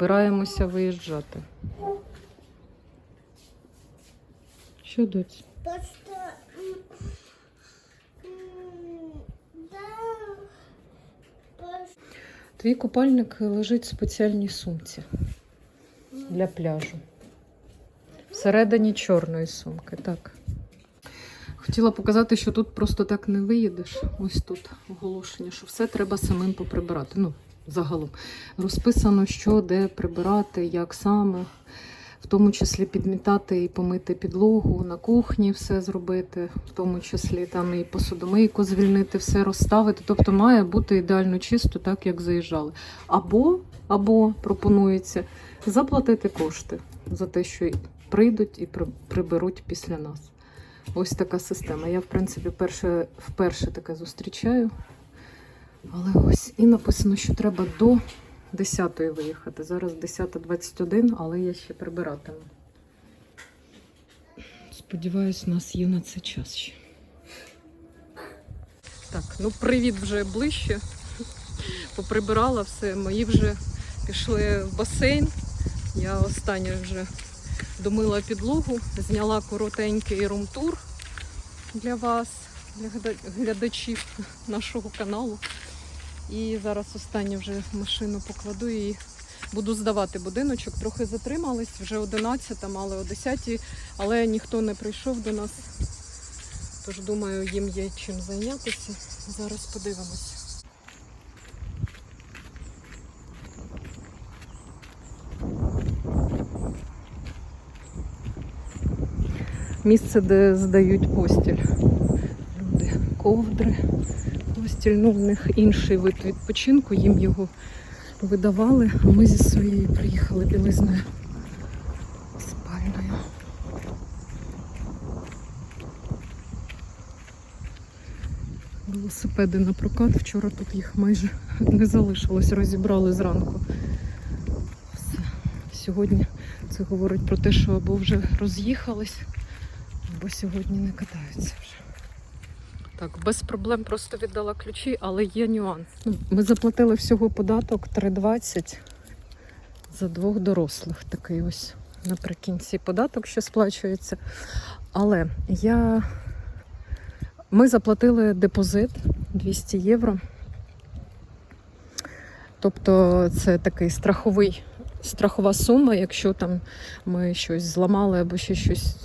Збираємося виїжджати. Що доць? Просто Твій купальник лежить в спеціальній сумці для пляжу. Всередині чорної сумки, так. Хотіла показати, що тут просто так не виїдеш. Ось тут оголошення, що все треба самим поприбирати. Ну, загалом. Розписано, що де прибирати, як саме, в тому числі підмітати і помити підлогу, на кухні все зробити, в тому числі там і посудомийку звільнити, все розставити. Тобто має бути ідеально чисто, так як заїжджали. Або, або пропонується заплатити кошти за те, що прийдуть і при- приберуть після нас. Ось така система. Я, в принципі, перше, вперше таке зустрічаю. Але ось і написано, що треба до 10-ї виїхати. Зараз 10.21, але я ще прибиратиму. Сподіваюсь, у нас є на це час ще. Так, ну привіт вже ближче. Поприбирала все. Мої вже пішли в басейн. Я останнє вже домила підлогу, зняла коротенький румтур для вас, для глядачів нашого каналу. І зараз останнє вже машину покладу і буду здавати будиночок. Трохи затримались, вже 11, мали о 10, але ніхто не прийшов до нас. Тож думаю, їм є чим зайнятися. Зараз подивимося. Місце, де здають постіль. Люди, ковдри, постіль. Ну, в них інший вид відпочинку, їм його видавали, а ми зі своєю приїхали білизною спальною. Велосипеди на прокат. Вчора тут їх майже не залишилось, розібрали зранку. Все. Сьогодні це говорить про те, що або вже роз'їхались, або сьогодні не катаються вже. Так, без проблем просто віддала ключі, але є нюанс. Ну, ми заплатили всього податок 3,20 за двох дорослих. Такий ось наприкінці податок, що сплачується. Але я... ми заплатили депозит 200 євро. Тобто це такий страховий, страхова сума, якщо там ми щось зламали або ще щось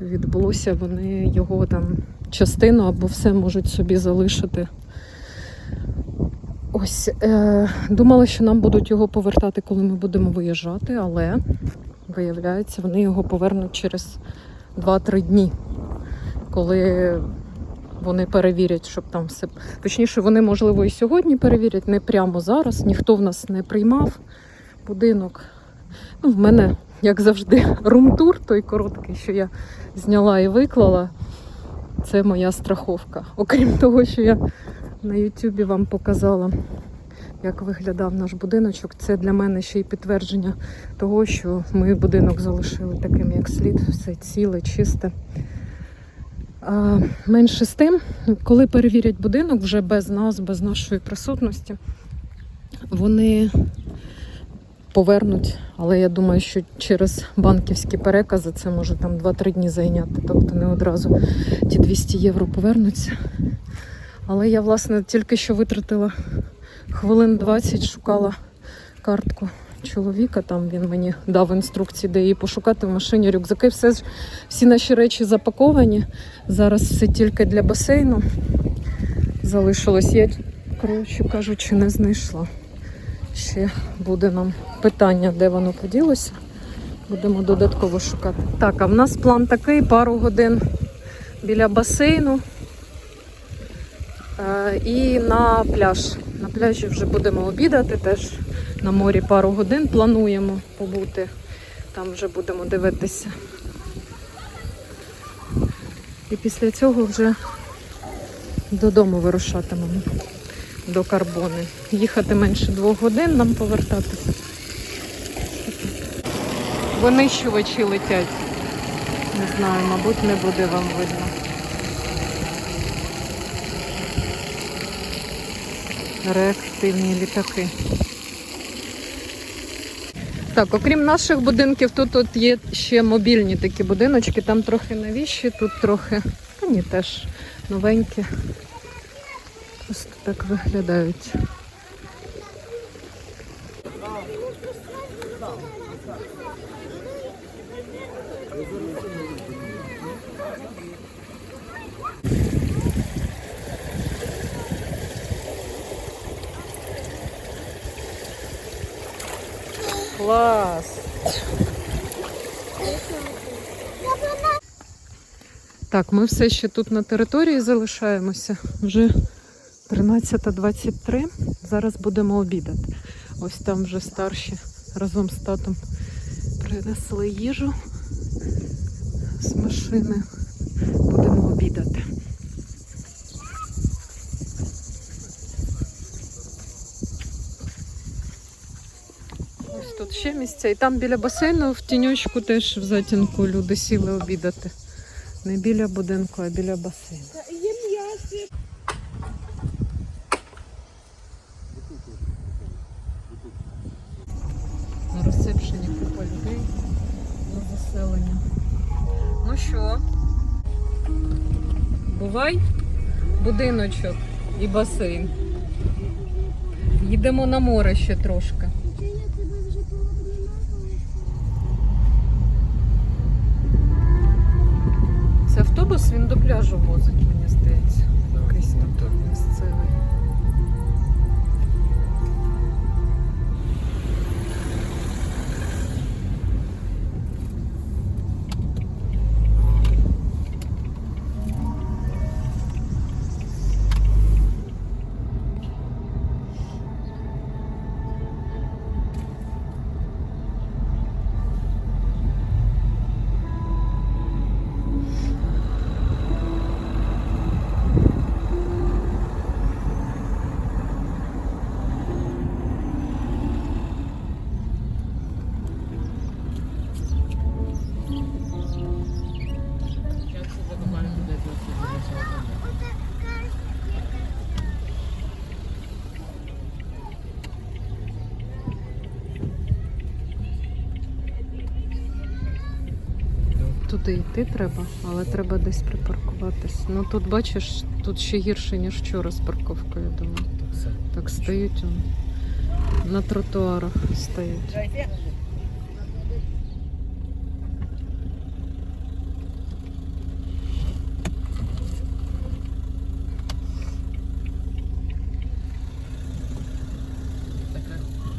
відбулося, вони його там частину або все можуть собі залишити. Ось е, думала, що нам будуть його повертати, коли ми будемо виїжджати, але виявляється, вони його повернуть через 2-3 дні, коли вони перевірять, щоб там все. Точніше, вони, можливо, і сьогодні перевірять, не прямо зараз. Ніхто в нас не приймав будинок. Ну, в мене, як завжди, румтур той короткий, що я зняла і виклала. Це моя страховка. Окрім того, що я на Ютубі вам показала, як виглядав наш будиночок. Це для мене ще й підтвердження того, що ми будинок залишили таким, як слід, все ціле, чисте. А, менше з тим, коли перевірять будинок вже без нас, без нашої присутності, вони повернуть. Але я думаю, що через банківські перекази це може там 2-3 дні зайняти. Тобто не одразу ті 200 євро повернуться. Але я, власне, тільки що витратила хвилин 20, шукала картку чоловіка. Там він мені дав інструкції, де її пошукати в машині, рюкзаки. Все, всі наші речі запаковані. Зараз все тільки для басейну залишилось. Я, коротше кажучи, не знайшла. Ще буде нам питання, де воно поділося. Будемо додатково шукати. Так, а в нас план такий: пару годин біля басейну е, і на пляж. На пляжі вже будемо обідати, теж на морі пару годин плануємо побути. Там вже будемо дивитися. І після цього вже додому вирушатимемо до Карбони. Їхати менше двох годин нам повертатися. Винищувачі летять. Не знаю, мабуть, не буде вам видно. Реактивні літаки. Так, окрім наших будинків, тут от є ще мобільні такі будиночки, там трохи новіші, тут трохи, та ні, теж новенькі. Так виглядають. Клас! Так, ми все ще тут на території залишаємося. Вже 13.23. Зараз будемо обідати. Ось там вже старші разом з татом принесли їжу з машини. Будемо обідати. Ось тут ще місця. І там біля басейну в тіньочку теж в затінку люди сіли обідати. Не біля будинку, а біля басейну. Бувай будиночок і басейн. Їдемо на море ще трошки. Це автобус він до пляжу возить, мені здається. Туди йти треба, але треба десь припаркуватись. Ну тут бачиш, тут ще гірше, ніж вчора з парковкою, я думаю. Так стоять он, на тротуарах стоять.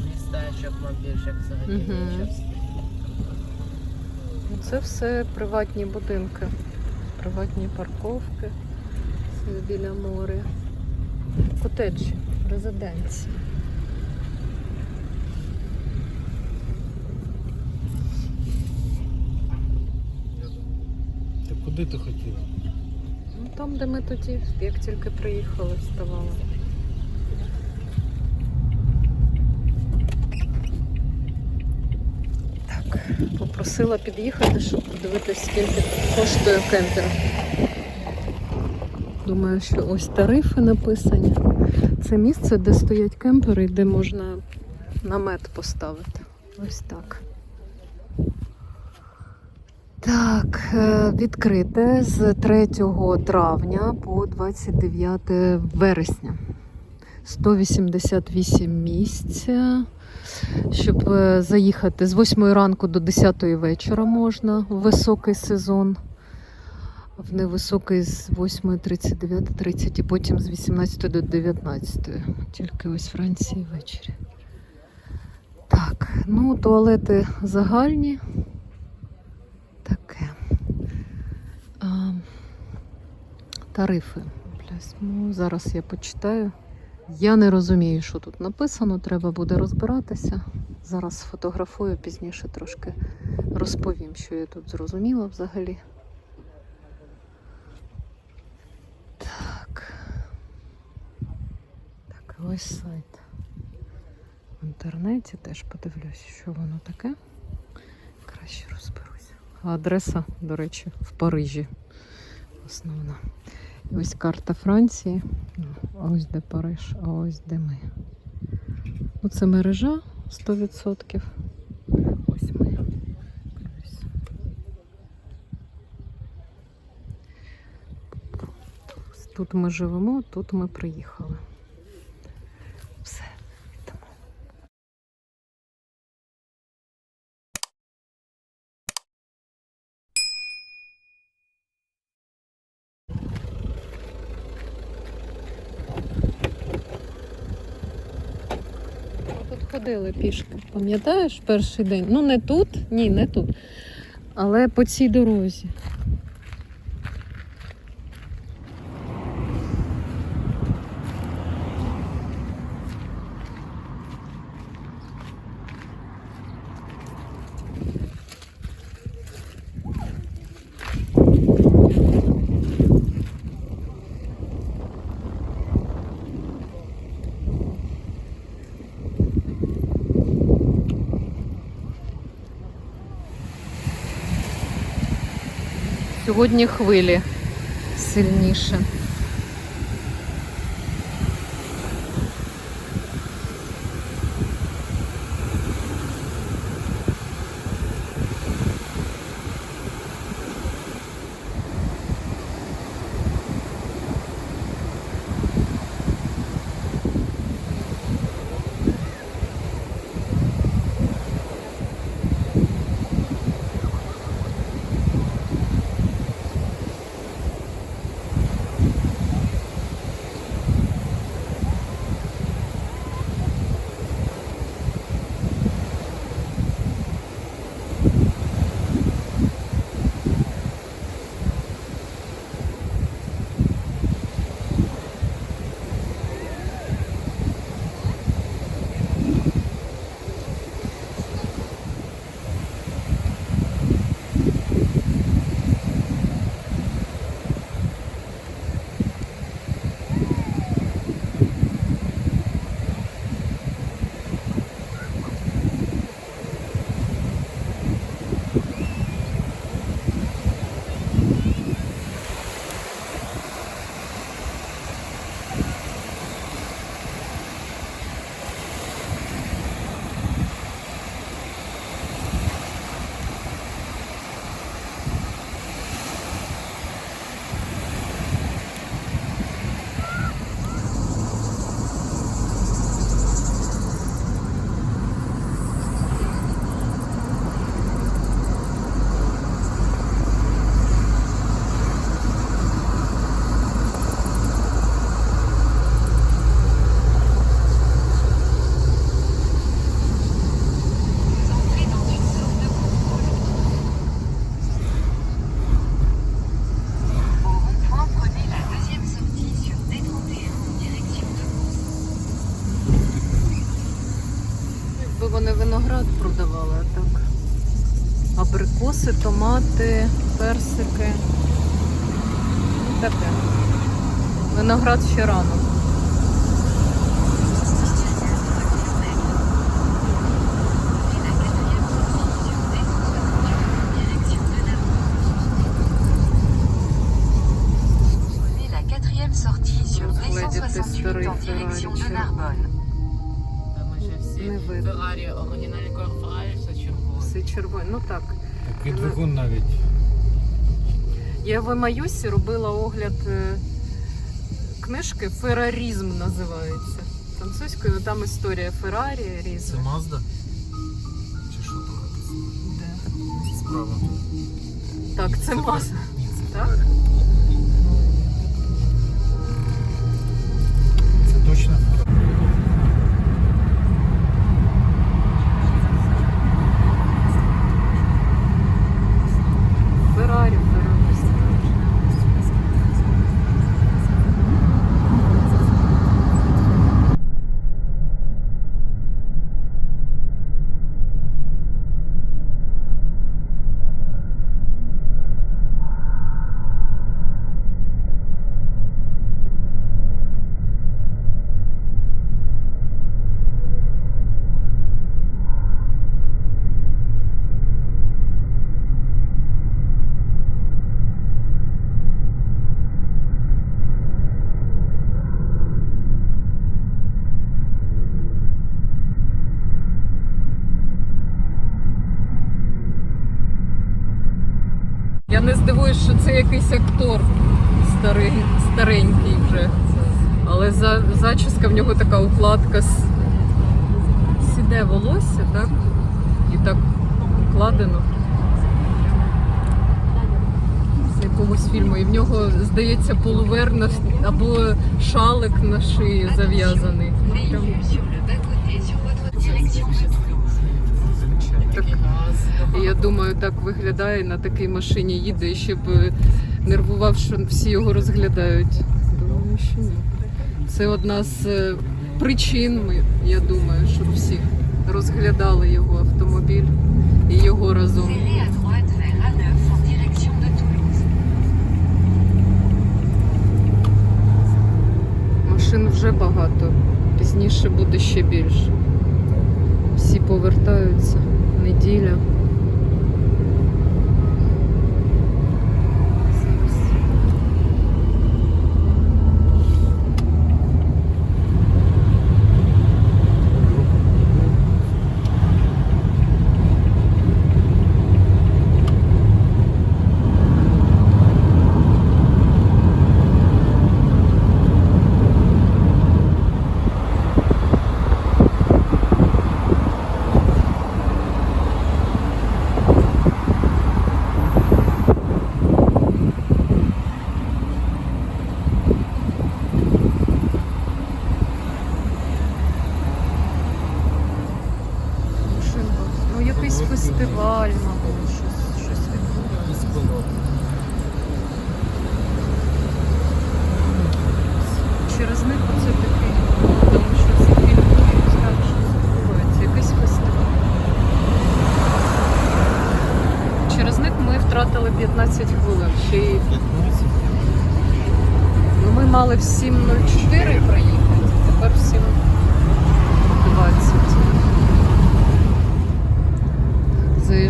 Містечок вам більше, як взагалі Це все приватні будинки, приватні парковки біля моря. Котеджі, резиденції. Ти куди ти хотіла? Ну, там, де ми тоді, як тільки приїхали, вставали. Так, попросила під'їхати, щоб подивитися, скільки коштує кемпер. Думаю, що ось тарифи написані. Це місце, де стоять кемпери, і де можна намет поставити. Ось так. Так, е, відкрите з 3 травня по 29 вересня. 188 місць. Щоб е, заїхати з 8 ранку до 10 вечора можна в високий сезон. В невисокий з 8.39, 30 і потім з 18 до 19. Тільки ось Франції ввечері. Так, ну туалети загальні. Таке. А, тарифи. Ну, зараз я почитаю. Я не розумію, що тут написано, треба буде розбиратися. Зараз сфотографую, пізніше трошки розповім, що я тут зрозуміла взагалі. Так. Так, ось сайт. В інтернеті теж подивлюсь, що воно таке. Краще розберуся. Адреса, до речі, в Парижі. Основна. Ось карта Франції, ось де Париж, а ось де ми. Ну, Оце мережа 100%. Ось ми. Тут ми живемо, тут ми приїхали. Ходили пішки. Пам'ятаєш перший день? Ну не тут, ні, не тут. Але по цій дорозі. Сьогодні хвилі сильніше. Вони виноград продавали, а так. Абрикоси, томати, персики. Таке. Виноград ще рано. Ну так. Такий двигун навіть. Я в Емаюсі робила огляд е, книжки Феррарізм називається. Французькою, там історія Феррарі Це різна. Мазда? Чи що там написано? Де? Справа. Так, це маса. Ні, це Так? Це точно. Феррарі, Феррарі. Я не здивуюсь, що це якийсь актор старий, старенький вже. Але за, зачіска в нього така укладка з сіде волосся, так? І так укладено. З якогось фільму. І в нього, здається, полувер на- або шалик на шиї зав'язаний. І я думаю, так виглядає на такій машині їде, і ще б е, нервував, що всі його розглядають. Думаю, що ні. Це одна з е, причин, я думаю, щоб всі розглядали його автомобіль і його разом. Virez à droite vers A9 en direction de Toulouse. Машин вже багато, пізніше буде ще більше. Всі повертаються. Неділя. Машин багато. Ну, якийсь фестиваль, мабуть, щось, щось відбувається. Через них оце такий, тому що це фільмують, так, щось відбувається, якийсь фестиваль. Через них ми втратили 15 хвилин. Ще й Ну, ми мали в 7.04 проїхати, тепер в 7.20.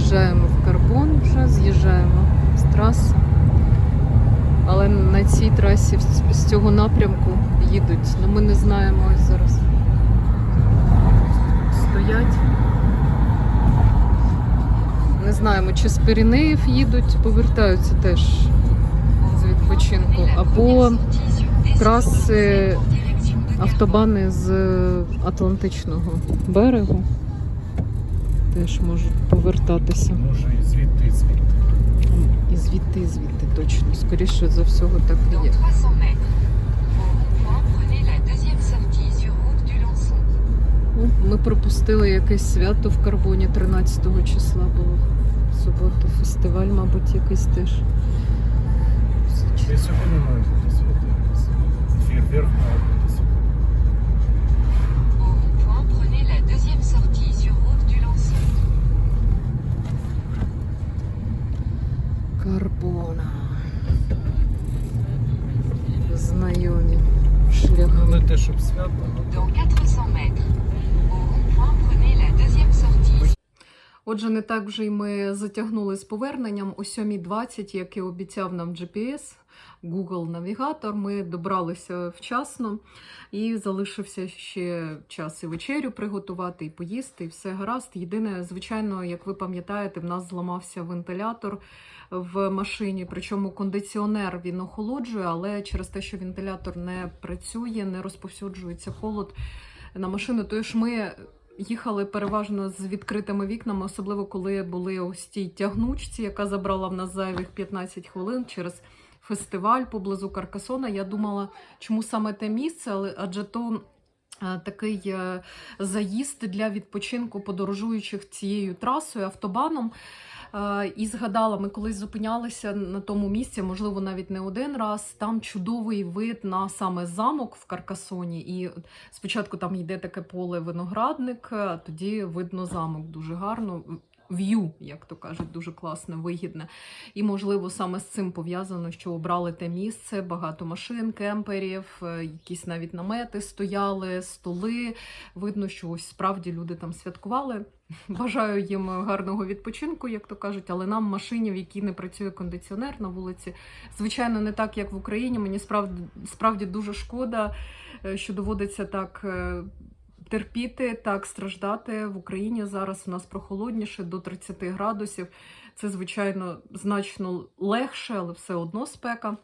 Заїжджаємо в карбон вже, з'їжджаємо з траси. Але на цій трасі з- цього напрямку їдуть. Ну ми не знаємо ось зараз. Стоять. Не знаємо, чи з Піренеїв їдуть, повертаються теж з відпочинку. Або траси автобани з Атлантичного берегу теж можуть повертатися. Може і звідти, і звідти. І звідти, і звідти точно. Скоріше за всього так і є. 300 mètres. Au rond-point, prenez la deuxième sortie sur route du Lançon. Ми пропустили якесь свято в Карбоні 13 числа було. Суботу фестиваль, мабуть, якийсь теж. Отже, не так вже й ми затягнули з поверненням о 7.20, як і обіцяв нам GPS, Google навігатор. Ми добралися вчасно і залишився ще час і вечерю приготувати, і поїсти, і все гаразд. Єдине, звичайно, як ви пам'ятаєте, в нас зламався вентилятор в машині. Причому кондиціонер він охолоджує, але через те, що вентилятор не працює, не розповсюджується холод на машину. Тож ми їхали переважно з відкритими вікнами, особливо коли були ось тій тягнучці, яка забрала в нас зайвих 15 хвилин через фестиваль поблизу Каркасона. Я думала, чому саме те місце, але адже то. Е, Такий е, заїзд для відпочинку подорожуючих цією трасою, автобаном. Е, І згадала, ми колись зупинялися на тому місці, можливо, навіть не один раз. Там чудовий вид на саме замок в Каркасоні. І спочатку там йде таке поле виноградник, а тоді видно замок дуже гарно. В'ю, як то кажуть, дуже класне, вигідне. І, можливо, саме з цим пов'язано, що обрали те місце, багато машин, кемперів, е, якісь навіть намети стояли, столи. Видно, що ось справді люди там святкували. Бажаю їм гарного відпочинку, як то кажуть, але нам машині, в якій не працює кондиціонер на вулиці, звичайно, не так, як в Україні. Мені справді, справді дуже шкода, е, що доводиться так. Терпіти так страждати в Україні зараз у нас прохолодніше до 30 градусів. Це звичайно значно легше, але все одно спека.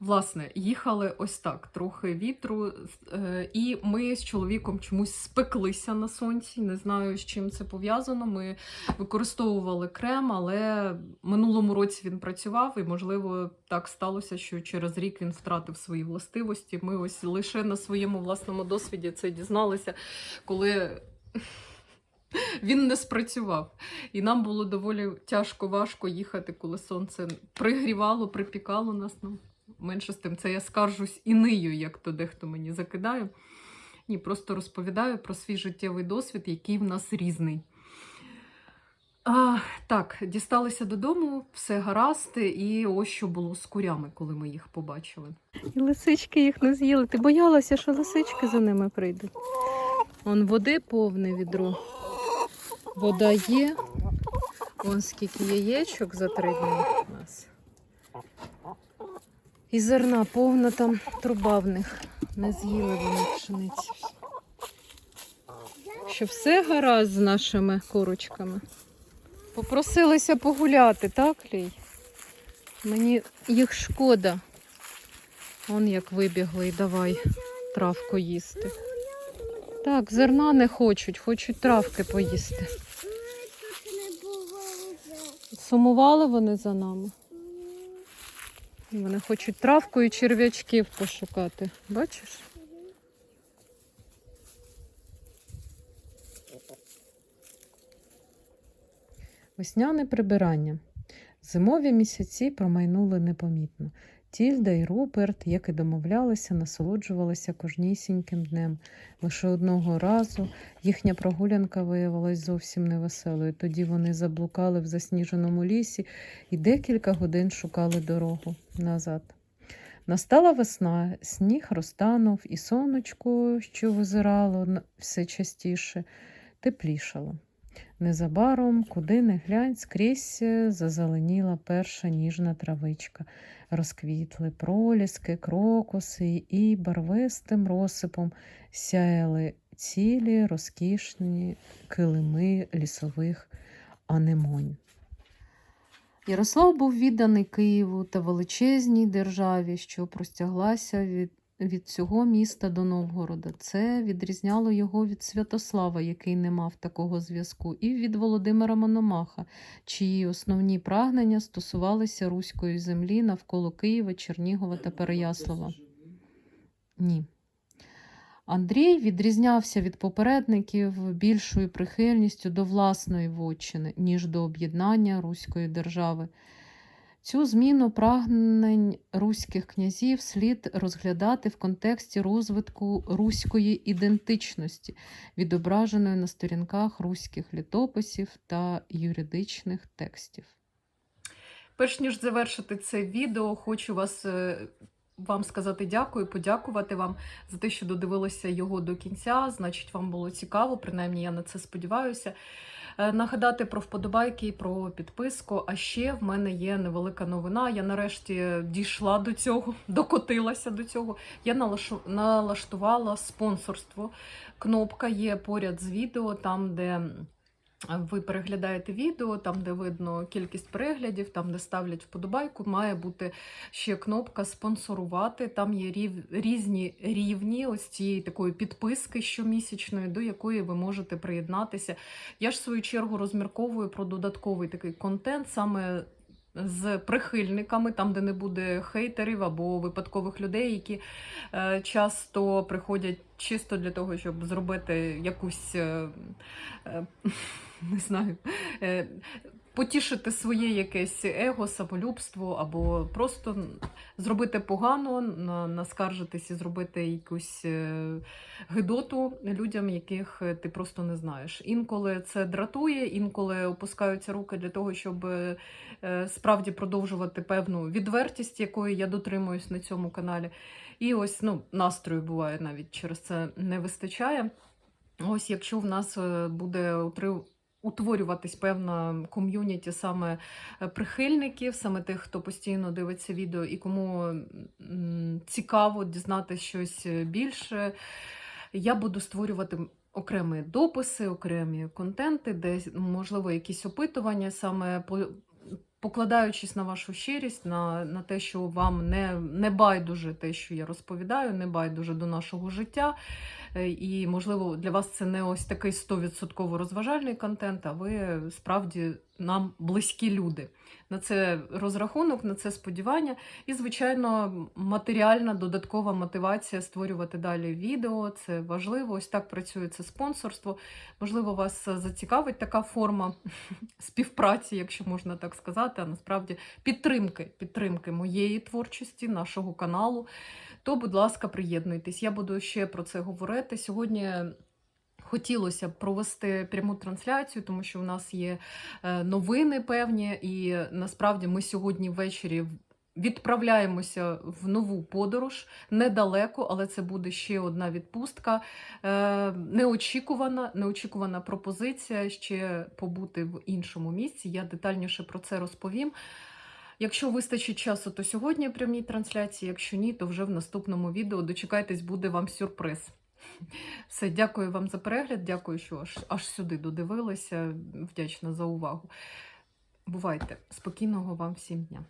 Власне, їхали ось так, трохи вітру, е, і ми з чоловіком чомусь спеклися на сонці. Не знаю, з чим це пов'язано. Ми використовували крем, але минулому році він працював, і, можливо, так сталося, що через рік він втратив свої властивості. Ми ось лише на своєму власному досвіді це дізналися, коли. Він не спрацював. І нам було доволі тяжко, важко їхати, коли сонце пригрівало, припікало нас. Ну, менше з тим, це я скаржусь і нию, як то дехто мені закидає. Ні, просто розповідаю про свій життєвий досвід, який в нас різний. А, так, дісталися додому, все гаразд, і ось що було з курями, коли ми їх побачили. І лисички їх не з'їли. Ти боялася, що лисички за ними прийдуть. Он води повне відро. Вода є. Вон скільки яєчок за три дні у нас. І зерна повна там труба в них. Не з'їли вони пшениці. Що все гаразд з нашими курочками. Попросилися погуляти, так, Лій? Мені їх шкода. Он як вибігли і давай травку їсти. Так, зерна не хочуть, хочуть травки поїсти. Ми тут не бували вже. Сумували вони за нами. Вони хочуть травку і черв'ячків пошукати. Бачиш? Весняне прибирання. Зимові місяці промайнули непомітно. Тільда і Руперт, як і домовлялися, насолоджувалися кожнісіньким днем. Лише одного разу їхня прогулянка виявилась зовсім невеселою. Тоді вони заблукали в засніженому лісі і декілька годин шукали дорогу назад. Настала весна, сніг розтанув, і сонечко, що визирало все частіше, теплішало. Незабаром, куди не глянь, скрізь зазеленіла перша ніжна травичка. Розквітли проліски, крокуси і барвистим розсипом сяяли цілі розкішні килими лісових анемонь. Ярослав був відданий Києву та величезній державі, що простяглася від, від цього міста до Новгорода. Це відрізняло його від Святослава, який не мав такого зв'язку, і від Володимира Мономаха, чиї основні прагнення стосувалися руської землі навколо Києва, Чернігова та Переяслава. Ні. Андрій відрізнявся від попередників більшою прихильністю до власної вотчини, ніж до об'єднання Руської держави. Цю зміну прагнень руських князів слід розглядати в контексті розвитку руської ідентичності, відображеної на сторінках руських літописів та юридичних текстів. Перш ніж завершити це відео, хочу вас е, вам сказати дякую, подякувати вам за те, що додивилися його до кінця. Значить, вам було цікаво, принаймні я на це сподіваюся. Е, Нагадати про вподобайки і про підписку. А ще в мене є невелика новина. Я нарешті дійшла до цього, докотилася до цього. Я налаштувала спонсорство. Кнопка є поряд з відео, там, де ви переглядаєте відео, там, де видно кількість переглядів, там, де ставлять вподобайку, має бути ще кнопка спонсорувати. Там є рів, різні рівні ось цієї такої підписки щомісячної, до якої ви можете приєднатися. Я ж в свою чергу розмірковую про додатковий такий контент саме. З прихильниками, там, де не буде хейтерів або випадкових людей, які е, часто приходять чисто для того, щоб зробити якусь е, е, не знаю, потішити своє якесь его, самолюбство, або просто зробити погано, наскаржитись і зробити якусь е, гидоту людям, яких ти просто не знаєш. Інколи це дратує, інколи опускаються руки для того, щоб е, справді продовжувати певну відвертість, якої я дотримуюсь на цьому каналі. І ось ну, настрою буває навіть через це не вистачає. Ось якщо в нас е, буде утворюватись певна ком'юніті саме е, прихильників, саме тих, хто постійно дивиться відео і кому цікаво дізнатися щось більше, я буду створювати окремі дописи, окремі контенти, де можливо якісь опитування саме покладаючись на вашу щирість, на, на те, що вам не, не байдуже те, що я розповідаю, не байдуже до нашого життя. Е, І, можливо, для вас це не ось такий 100% розважальний контент, а ви справді нам близькі люди. На це розрахунок, на це сподівання. І, звичайно, матеріальна додаткова мотивація створювати далі відео. Це важливо. Ось так працює це спонсорство. Можливо, вас зацікавить така форма співпраці, якщо можна так сказати, а насправді підтримки, підтримки моєї творчості, нашого каналу. То, будь ласка, приєднуйтесь. Я буду ще про це говорити. Сьогодні хотілося б провести пряму трансляцію, тому що у нас є е, новини певні, і насправді ми сьогодні ввечері відправляємося в нову подорож недалеко, але це буде ще одна відпустка. Е, Неочікувана, неочікувана пропозиція ще побути в іншому місці. Я детальніше про це розповім. Якщо вистачить часу, то сьогодні прямій трансляції. Якщо ні, то вже в наступному відео дочекайтесь, буде вам сюрприз. Все, дякую вам за перегляд. Дякую, що аж, аж сюди додивилися. Вдячна за увагу. Бувайте! Спокійного вам всім дня!